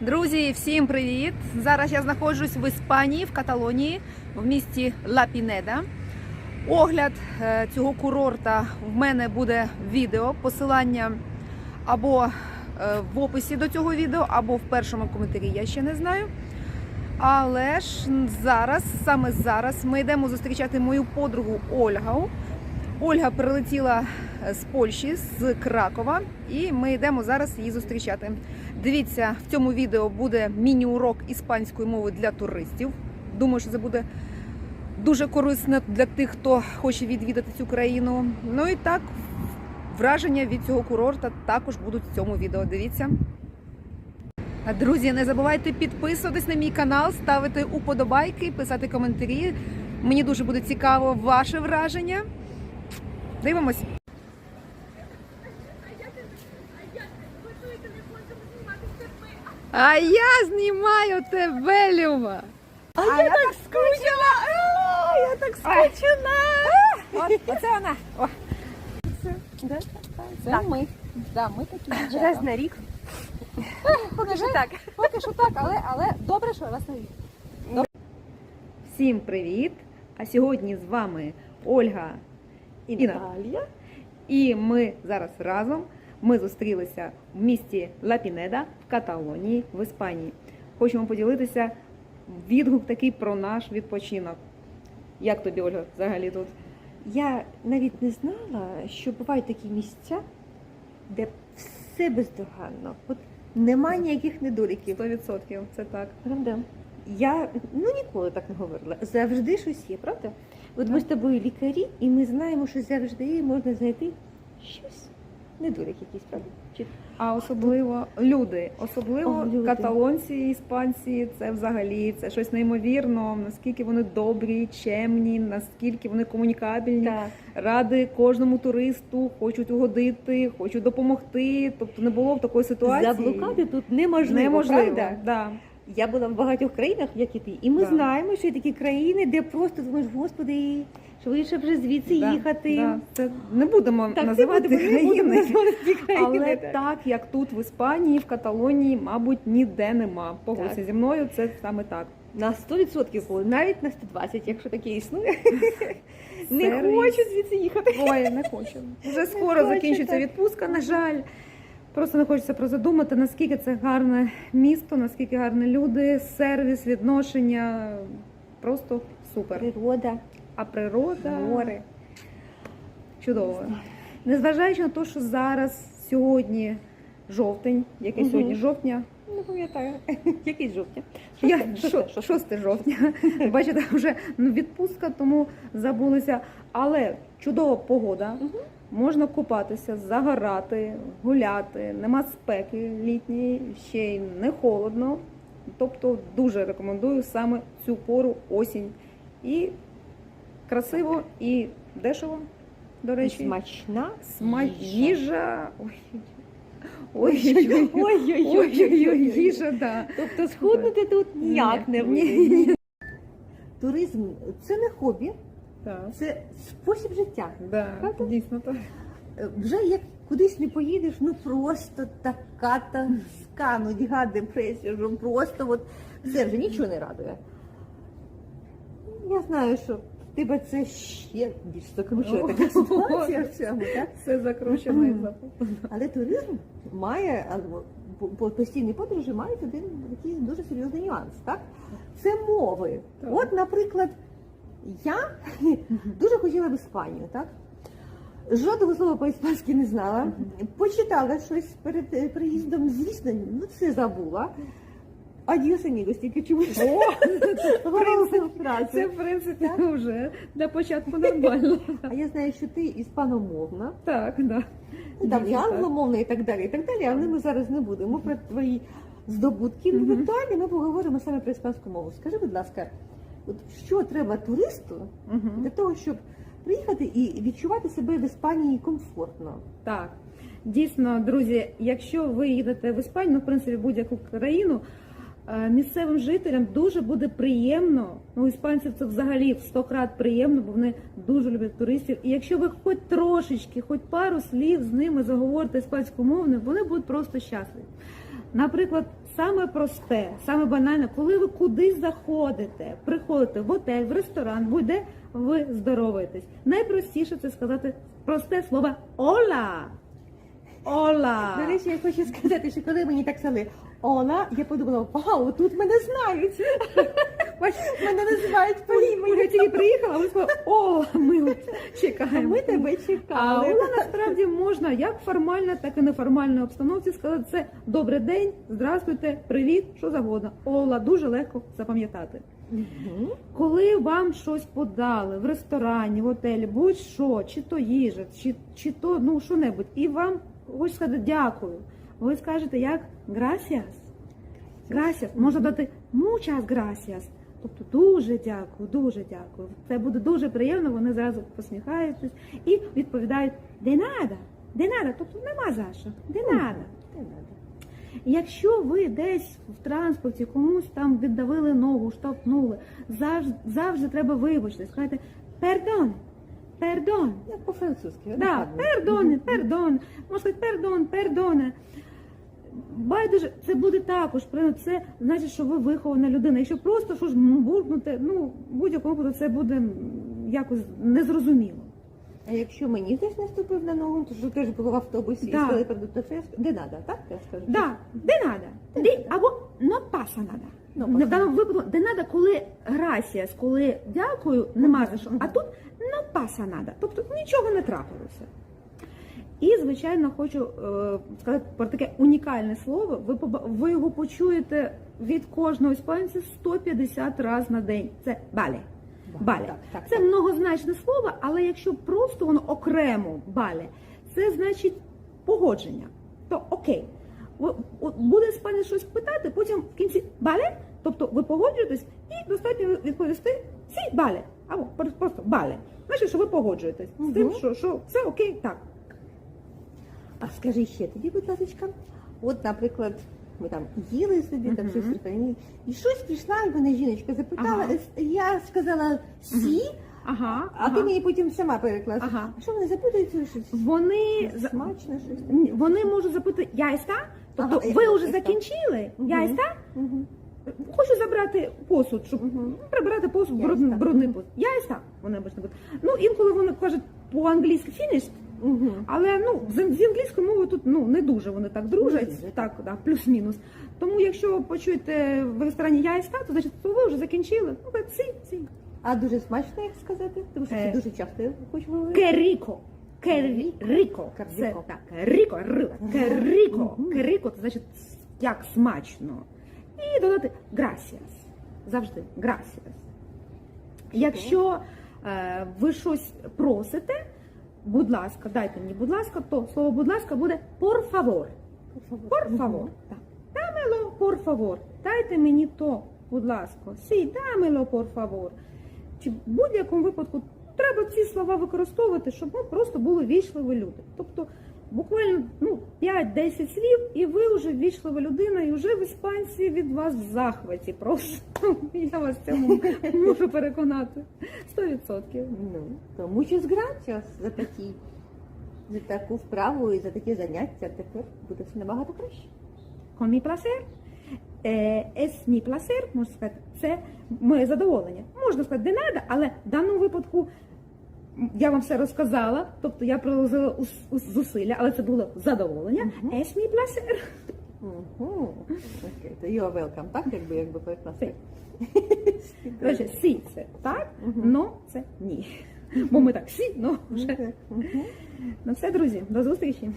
Друзі, всім привіт! Зараз я знаходжусь в Іспанії, в Каталонії, в місті Ла Пінеда. Огляд е, цього курорта в мене буде відео, посилання або е, в описі до цього відео, або в першому коментарі, я ще не знаю. Але ж зараз, саме зараз, ми йдемо зустрічати мою подругу Ольгу. Ольга прилетіла з Польщі, з Кракова, і ми йдемо зараз її зустрічати. Дивіться, в цьому відео буде міні-урок іспанської мови для туристів. Думаю, що це буде дуже корисно для тих, хто хоче відвідати цю країну. Ну і так, враження від цього курорта також будуть в цьому відео. Дивіться. Друзі, не забувайте підписуватись на мій канал, ставити уподобайки, писати коментарі. Мені дуже буде цікаво ваше враження. Дивимось. А я знімаю тебе, Люба. А, я, так скучила. А, я так скучила. От, оце вона. О. Це, да, це ми. Да, ми такі Раз на рік. Поки що так. Поки що так, але, але добре, що раз на рік. Всім привіт! А сьогодні з вами Ольга І Наталія. і ми зараз разом. Ми зустрілися в місті Ла Пінеда в Каталонії в Іспанії. Хочемо поділитися відгук такий про наш відпочинок. Як тобі, Ольга, взагалі тут? Я навіть не знала, що бувають такі місця, де все бездоганно. От нема ніяких недоліків. 100% це так. Правда? Я ну ніколи так не говорила. Завжди щось є, правда? От ми з тобою лікарі, і ми знаємо, що завжди можна знайти щось. Недолік якийсь, правда? Чи А особливо люди, особливо О, люди. каталонці, іспанці, це взагалі це щось неймовірно. Наскільки вони добрі, чемні, наскільки вони комунікабельні, так. ради кожному туристу, хочуть угодити, хочуть допомогти. Тобто не було в такої ситуації. Заблукати тут неможливо, неможливо. правда? Да. Я була в багатьох країнах, як і ти, і ми Да. знаємо, що є такі країни, де просто думаєш, господи, швидше вже звідси Да, їхати. да. Це не будемо Так, називати не будемо, не будемо називати країни. Але так. так як тут в Іспанії, в Каталонії, мабуть, ніде нема. Погодься зі мною, це саме так. На 100% було, навіть на 120, якщо таке існує. Не хочу звідси їхати. Ой, не хочу. Вже скоро закінчиться відпустка, на жаль. Просто не хочеться про задумати, наскільки це гарне місто, наскільки гарні люди, сервіс, відношення. Просто супер. Природа, А природа море. чудово. Незважаючи на те, що зараз, сьогодні жовтень, який Мгм. сьогодні жовтня, Не пам'ятаю. Якийсь жовтня. Я Шосте, шо- 6 жовтня. Бачите, вже відпустка, тому забулися. Але чудова погода. Мгм. Можна купатися, загорати, гуляти. Нема спеки літньої, ще й не холодно. Тобто дуже рекомендую саме цю пору осінь. І красиво, і дешево, до І смачна Сма... їжа. Ой. Ой-ой-ой. Їжа, да. Тобто схуднути тут ніяк не вийде. Туризм це не хобі, Так. це спосіб життя. Да, Правда? дійсно так. Е, Вже як кудись не поїдеш, ну просто така тоска, ну діга депресія, вже просто от все вже нічого не радує. Я знаю, що в тебе це ще більш закручена така ситуація в цьому, так? Все закручено і запутано. Але туризм має, або по- по- постійні подорожі мають один такий дуже серйозний нюанс, так? Це мови. Так. От, наприклад, я дуже хотіла в Іспанію, так? Жодного слова по-іспанськи не знала. Почитала щось перед е, приїздом, звісно, ну це забула. Адіос амігос, тільки чомусь. Фразу. Це, в принципі, вже для початку нормально. А я знаю, що ти іспаномовна. Так, да. Ну, Там і англомовна і так далі, і так далі, але ми зараз не будемо про твої здобутки інтелектуальні, ми поговоримо саме про іспанську мову. Скажи, будь ласка, от що треба туристу Мгм. для того, щоб приїхати і відчувати себе в Іспанії комфортно? Так. Дійсно, друзі, якщо ви їдете в Іспанію, ну, в принципі, будь-яку країну, е, місцевим жителям дуже буде приємно. Ну, іспанців це взагалі в 100 крат приємно, бо вони дуже люблять туристів. І якщо ви хоч трошечки, хоч пару слів з ними заговорите іспанською мовою, вони будуть просто щасливі. Наприклад, саме просте, саме банальне, коли ви кудись заходите, приходите в готель, в ресторан, будь-де ви здороваєтесь. Найпростіше це сказати просте слово Ола. Ола. До речі, я хочу сказати, що коли мені так сказали Ола, я подумала, вау, тут мене знають. Мене називають по Ми імені. тільки приїхала, ви сказали, о, ми А чекаємо. Ми тебе А чекали. Ола насправді можна як формально, так і неформальній обстановці сказати це добрий день, здравствуйте, привіт, що завгодно. Ола дуже легко запам'ятати. Мгм. Коли вам щось подали в ресторані, в готелі, будь-що, чи то їжа, чи, чи то ну що-небудь, і вам хочуть сказати дякую. Ви скажете як gracias. Gracias. Можна дати muchas gracias. Тобто дуже дякую, дуже дякую. Це буде дуже приємно, вони зразу посміхаються і відповідають de nada, de nada, тобто нема за що. Не надо. Якщо ви десь в транспорті комусь там віддавили ногу, штовхнули, завжди, завжди треба вибачитись, сказати пердон, пердон. Як по-французьки. Да, гарно. пердон. Можна сказати пердон, пердоне. Байдуже, це буде також. Це значить, що ви вихована людина. Якщо просто щось буркнути, ну будь-якому випадку це буде якось незрозуміло. А якщо мені хтось наступив на ногу, то що теж було в автобусі і сказали то це де надо, так? Я скажу. Да, де надо. Де, або no pasa nada. No в даному випадку, де надо, коли gracias, коли дякую, нема за що. А тут pasa nada. Тобто нічого не трапилося. І, звичайно, хочу е, сказати про таке унікальне слово. Ви, ви його почуєте від кожного іспанця 150 разів на день. Це бале. Да, Бале. так, так, це так. многозначне слово, але якщо просто воно окремо бале, це значить погодження. То окей. Буде іспанець щось питати, потім в кінці бале, тобто ви погоджуєтесь, і достатньо відповісти сі бале. Або просто- просто бале. Значить, що ви погоджуєтесь з тим, що, що все окей, так. А скажи ще тоді, будь ласка, от, наприклад, ми там їли собі, там щось в і щось прийшла, і мене жіночка запитала, Ага. е, я сказала сі, Ага, а ти мені потім сама переклала. Ага. А що вони запитуються щось? Вони за- Смачно щось? Ні, вони можуть запитати я іста? Тобто Ага, ви я вже закінчили? Мгм. Я іста? Мгм. Хочу забрати посуд, щоб Мгм. прибирати посуд, брудний, брудний посуд. Я іста. Вони обично будуть. Ну, інколи вони кажуть по-англійськи finished, Мгм. але ну з, з англійською мовою тут ну не дуже вони так дружать, дуже. так, да, плюс-мінус. Тому якщо почуєте в ресторані я іста, то значить то ви вже закінчили. Ну, так, сі, сі. А дуже смачно, як сказати? Тому що Е. це дуже часто говорити. Керіко. Керіко. Це Керіко. так. Керіко. р- Керіко. Мгм. Керіко це значить як смачно. І додати gracias. Завжди gracias. Якщо е, ви щось просите, будь ласка, дайте мені, будь ласка, то слово будь ласка буде por favor. Por favor. Дамело, por favor. Дайте мені то, будь ласка. Сі, дамело, por favor. Чи в будь-якому випадку треба ці слова використовувати, щоб ми просто були вічливі люди. Тобто буквально ну, 5-10 слів, і ви вже вічлива людина, і вже в іспанці від вас в захваті. Просто я вас цьому можу переконати. 100%. Ну, то muchas gracias за такі, за таку вправу і за такі заняття. Тепер буде все набагато краще. Con mi placer. Е, Es mi placer, можна сказати, це моє задоволення. Можна сказати, де надо, але в даному випадку я вам все розказала, тобто я приложила ус- ус- зусилля, але це було задоволення. Es mi placer. Угу. Окей, то you are welcome, так? Якби, якби перекласти. Коротше, сі це так, но це ні. Бо ми так сі, но вже. Ну все, друзі, до зустрічі.